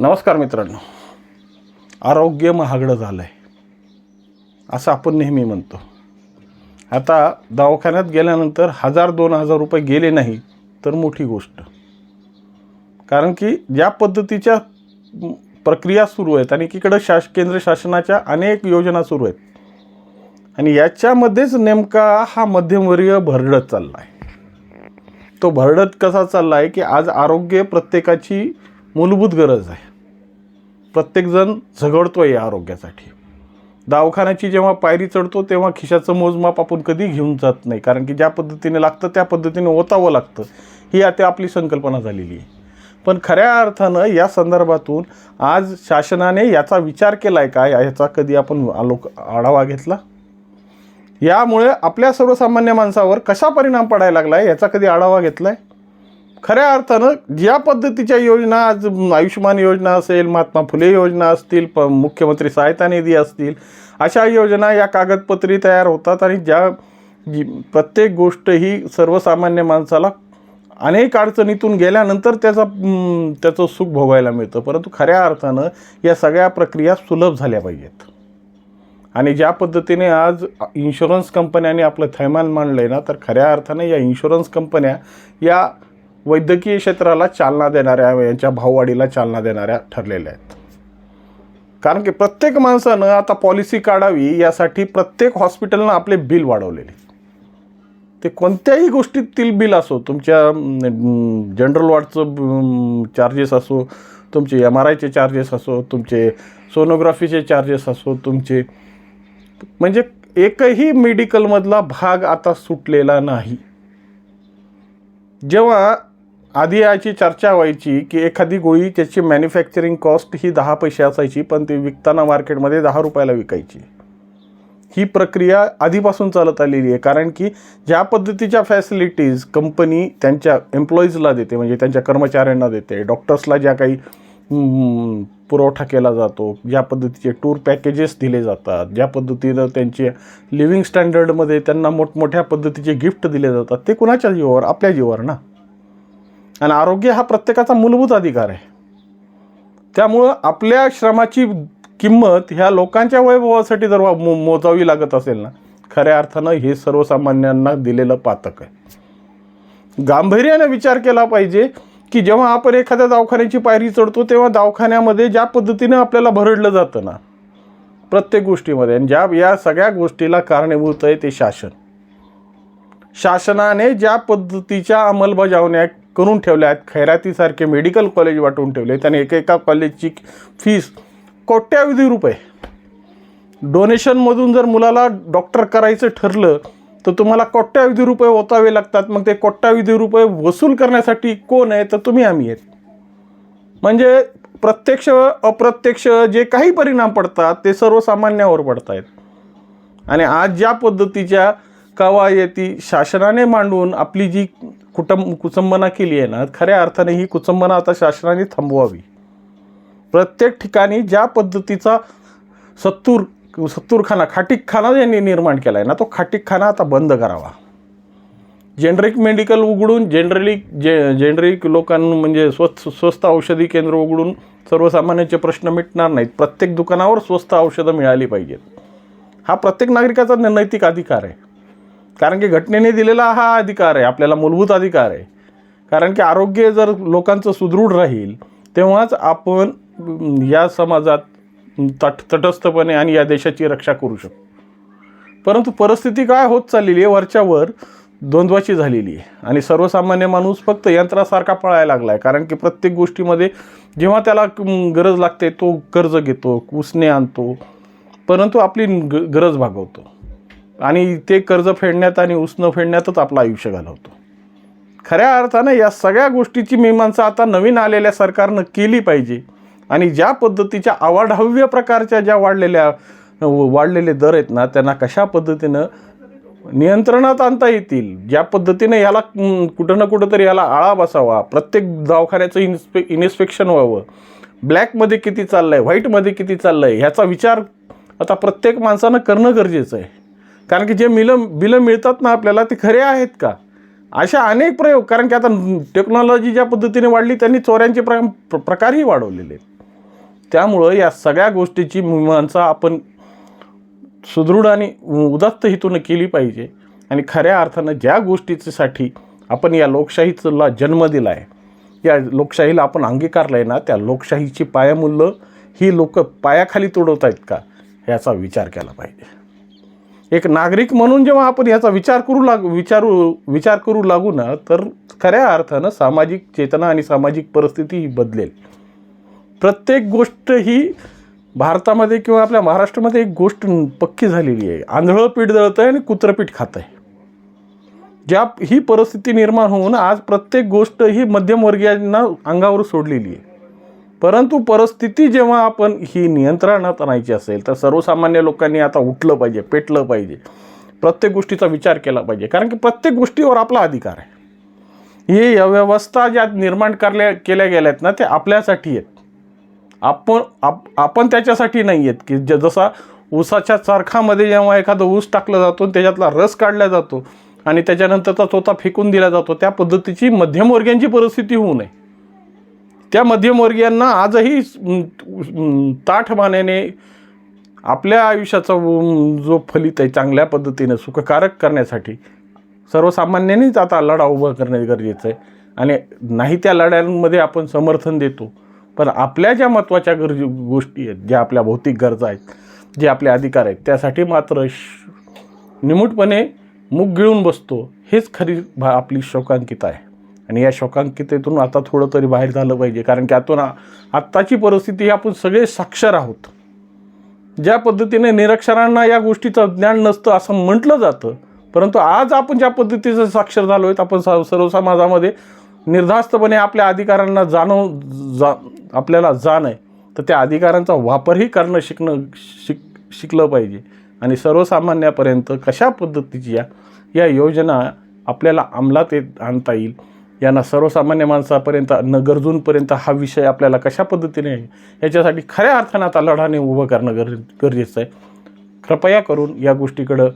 नमस्कार मित्रांनो. आरोग्य महागडं झालं आहे असं आपण नेहमी म्हणतो. आता दवाखान्यात गेल्यानंतर हजार दोन हजार रुपये गेले नाही तर मोठी गोष्ट. कारण की ज्या पद्धतीच्या प्रक्रिया सुरू आहेत आणि एकीकडं शास केंद्र शासनाच्या अनेक योजना सुरू आहेत. आणि याच्यामध्येच नेमका हा मध्यमवर्गीय भरडत चालला आहे तो भरडत कसा चालला आहे की आज आरोग्य प्रत्येकाची मूलभूत गरज आहे. प्रत्येकजण झगडतो आहे या आरोग्यासाठी. दवाखान्याची जेव्हा पायरी चढतो तेव्हा खिशाचं मोजमाप आपण कधी घेऊन जात नाही. कारण की ज्या पद्धतीने लागतं त्या पद्धतीने ओतावं लागतं. ही आता आपली संकल्पना झालेली आहे. पण खऱ्या अर्थानं या संदर्भातून आज शासनाने याचा विचार केला आहे का? याचा कधी आपण आलोक आढावा घेतला? यामुळे आपल्या सर्वसामान्य माणसावर कसा परिणाम पडायला लागला आहे याचा कधी आढावा घेतला आहे खऱ्या अर्थानं ज्या पद्धतीच्या योजना आज आयुष्यमान योजना असेल महात्मा फुले योजना असतील प मुख्यमंत्री सहायता निधी असतील अशा योजना या कागदपत्री तयार होतात आणि ज्या जी प्रत्येक गोष्ट ही सर्वसामान्य माणसाला अनेक अडचणीतून गेल्यानंतर त्याचा त्याचं सुख भोगायला मिळतं. परंतु खऱ्या अर्थानं या सगळ्या प्रक्रिया सुलभ झाल्या पाहिजेत. आणि ज्या पद्धतीने आज इन्शुरन्स कंपन्यांनी आपलं थैमान मांडलं आहे ना तर खऱ्या अर्थानं या इन्शुरन्स कंपन्या या वैद्यकीय क्षेत्राला चालना देणाऱ्या यांच्या भाववाढीला चालना देणाऱ्या ठरलेल्या आहेत. कारण की प्रत्येक माणसानं आता पॉलिसी काढावी यासाठी प्रत्येक हॉस्पिटलनं आपले बिल वाढवलेले. ते कोणत्याही गोष्टीतील बिल असो तुमच्या जनरल वॉर्डचं चार्जेस असो तुमचे एम आर आयचे चार्जेस असो तुमचे सोनोग्राफीचे चार्जेस असो तुमचे म्हणजे एकही मेडिकलमधला भाग आता सुटलेला नाही. जेव्हा आधी याची चर्चा व्हायची की एखादी गोळी त्याची मॅन्युफॅक्चरिंग कॉस्ट ही दहा पैसे असायची पण ती विकताना मार्केटमध्ये दहा रुपयाला विकायची. ही प्रक्रिया आधीपासून चालत आलेली आहे कारण की ज्या पद्धतीच्या फॅसिलिटीज कंपनी त्यांच्या एम्प्लॉईजला देते म्हणजे त्यांच्या कर्मचाऱ्यांना देते डॉक्टर्सला ज्या काही पुरवठा केला जातो ज्या पद्धतीचे टूर पॅकेजेस दिले जातात ज्या पद्धतीनं त्यांचे लिव्हिंग स्टँडर्डमध्ये त्यांना मोठमोठ्या पद्धतीचे गिफ्ट दिले जातात ते कुणाच्या जीवावर? आपल्या जीवावर ना. आणि आरोग्य हा प्रत्येकाचा मूलभूत अधिकार आहे. त्यामुळं आपल्या श्रमाची किंमत ह्या लोकांच्या वैभवासाठी जर मो मोजावी लागत असेल ना खऱ्या अर्थानं हे सर्वसामान्यांना दिलेलं पातक आहे. गांभीर्याने विचार केला पाहिजे की जेव्हा आपण एखाद्या दवाखान्याची पायरी चढतो तेव्हा दवाखान्यामध्ये ज्या पद्धतीनं आपल्याला भरडलं जातं ना प्रत्येक गोष्टीमध्ये आणि ज्या या सगळ्या गोष्टीला कारणीभूत आहे ते शासन. शासनाने ज्या पद्धतीच्या अंमलबजावण्या करून ठेवल्या आहेत. खैरातीसारखे मेडिकल कॉलेज वाटून ठेवले त्याने एकेका कॉलेजची फीस कोट्यावधी रुपये. डोनेशनमधून जर मुलाला डॉक्टर करायचं ठरलं तर तुम्हाला कोट्यावधी रुपये ओतावे लागतात. मग ते कोट्यावधी रुपये वसूल करण्यासाठी कोण आहे? तर तुम्ही आम्ही आहेत. म्हणजे प्रत्यक्ष अप्रत्यक्ष जे काही परिणाम पडतात ते सर्वसामान्यावर पडत आहेत आणि आज ज्या पद्धतीच्या कवायती शासनाने मांडून आपली जी कुटुंब कुचंबना केली आहे ना खऱ्या अर्थाने ही कुचंबना आता शासनाने थांबवावी. प्रत्येक ठिकाणी ज्या पद्धतीचा सत्तूर सत्तूरखाना खाटीकखाना ज्यांनी निर्माण केला आहे ना तो खाटीकखाना आता बंद करावा. जेनरिक मेडिकल उघडून जनरली जे जेनरिक लोकांना म्हणजे स्वस्त स्वस्त औषधी केंद्र उघडून सर्वसामान्यांचे प्रश्न मिटणार नाहीत. प्रत्येक दुकानावर स्वस्त औषधं मिळाली पाहिजेत. हा प्रत्येक नागरिकाचा नैतिक अधिकार आहे. कारण की घटनेने दिलेला हा अधिकार आहे आपल्याला मूलभूत अधिकार आहे. कारण की आरोग्य जर लोकांचं सुदृढ राहील तेव्हाच आपण या समाजात तट तटस्थपणे आणि या देशाची रक्षा करू शकतो. परंतु परिस्थिती काय होत चाललेली आहे वरच्यावर द्वंद्वाची झालेली आहे. आणि सर्वसामान्य माणूस फक्त यंत्रासारखा पळायला लागला आहे कारण की प्रत्येक गोष्टीमध्ये जेव्हा त्याला गरज लागते तो कर्ज घेतो उसने आणतो. परंतु आपली ग गरज भागवतो. आणि ते कर्ज फेडण्यात आणि उसणं फेडण्यातच आपलं आयुष्य घालवतो. खऱ्या अर्थानं या सगळ्या गोष्टीची मीमांसा आता नवीन आलेल्या सरकारनं केली पाहिजे. आणि ज्या पद्धतीच्या अवाढव्य प्रकारच्या ज्या वाढलेल्या वाढलेले दर आहेत ना त्यांना कशा पद्धतीनं नियंत्रणात आणता येतील? ज्या पद्धतीनं याला कुठं ना कुठं तरी याला आळा बसावा प्रत्येक दवाखान्याचं इन्स्पे इन्स्पेक्शन व्हावं. ब्लॅकमध्ये किती चाललं आहे व्हाईटमध्ये किती चाललं आहे ह्याचा विचार आता प्रत्येक माणसानं करणं गरजेचं आहे. कारण की जे मिलं बिलं मिळतात ना आपल्याला ते खरे आहेत का? अशा अनेक प्रयोग कारण की आता टेक्नॉलॉजी ज्या पद्धतीने वाढली त्यांनी चोऱ्यांचे प्र प्र- प्रकारही वाढवलेले आहेत. त्यामुळं या सगळ्या गोष्टीची मीमांसा आपण सुदृढ आणि उदात्त हेतूनं केली पाहिजे. आणि खऱ्या अर्थानं ज्या गोष्टीसाठी आपण या लोकशाहीला जन्म दिला आहे या लोकशाहीला आपण अंगीकारलं आहे ना त्या लोकशाहीची पायामूल्य ही लोक पायाखाली तुडवत आहेत का? याचा विचार केला पाहिजे. एक नागरिक म्हणून जेव्हा आपण याचा विचार करू लाग विचारू विचार करू लागू ना तर खऱ्या अर्थानं सामाजिक चेतना आणि सामाजिक परिस्थिती ही बदलेल. प्रत्येक गोष्ट ही भारतामध्ये किंवा आपल्या महाराष्ट्रामध्ये एक गोष्ट पक्की झालेली आहे. आंधळं पीठ दळतं आहे आणि कुत्रं पीठ खात आहे ज्या ही परिस्थिती निर्माण होऊन आज प्रत्येक गोष्ट ही मध्यमवर्गीयांना अंगावर सोडलेली आहे. परंतु परिस्थिती जेव्हा आपण ही नियंत्रणात आणायची असेल तर सर्वसामान्य लोकांनी आता उठलं पाहिजे पेटलं पाहिजे. प्रत्येक गोष्टीचा विचार केला पाहिजे. कारण की प्रत्येक गोष्टीवर आपला अधिकार आहे. ही व्यवस्था ज्या निर्माण करल्या केल्या गेल्या आहेत ना ते आपल्यासाठी आहेत. आपण आप आपण त्याच्यासाठी नाही आहेत की ज जसा ऊसाच्या चरखामध्ये जेव्हा एखादं ऊस टाकला जातो आणि त्याच्यातला रस काढला जातो आणि त्याच्यानंतरचा चोथा फेकून दिला जातो त्या पद्धतीची मध्यमवर्गीयांची परिस्थिती होऊ नये. त्या मध्यमवर्गीयांना आजही ताठ अं, ताठमानेने आपल्या आयुष्याचा जो फलित आहे चांगल्या पद्धतीने सुखकारक करण्यासाठी सर्वसामान्यांनीच आता लढा उभा करणे गरजेचं आहे. आणि नाही त्या लढ्यांमध्ये आपण समर्थन देतो पण आपल्या ज्या महत्त्वाच्या गरज गोष्टी आहेत ज्या आपल्या भौतिक गरजा आहेत जे आपले अधिकार आहेत त्यासाठी मात्र श निमूटपणे मुग गिळून बसतो हेच खरी भा आपली शोकांकिता आहे. आणि या शोकांकितेतून आता थोडं तरी बाहेर झालं पाहिजे. कारण की आतून आत्ताची परिस्थिती ही आपण सगळे साक्षर आहोत. ज्या पद्धतीने निरक्षरांना या गोष्टीचं ज्ञान नसतं असं म्हटलं जातं परंतु आज आपण ज्या पद्धतीचं साक्षर झालो आहेत आपण स- सर्व समाजामध्ये निर्धास्तपणे आपल्या अधिकारांना जाणव जा आपल्याला जाण आहे तर त्या अधिकारांचा वापरही करणं शिकणं शिक शिकलं पाहिजे. आणि सर्वसामान्यापर्यंत कशा पद्धतीची या या योजना आपल्याला अंमलात येत आणता येईल यांना सर्वसामान्य माणसापर्यंत न गरजूंपर्यंत हा विषय आपल्याला कशा पद्धतीने याच्यासाठी खऱ्या अर्थानं आता लढाने उभं करणं गर गरजेचं आहे. कृपया करून या गोष्टीकडं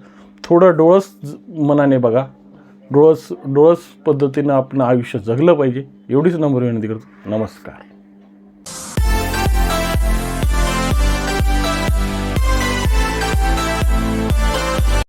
थोडं डोळस मनाने बघा. डोळस डोळस पद्धतीनं आपण आयुष्य जगलं पाहिजे. एवढीच नम्र विनंती करतो. नमस्कार.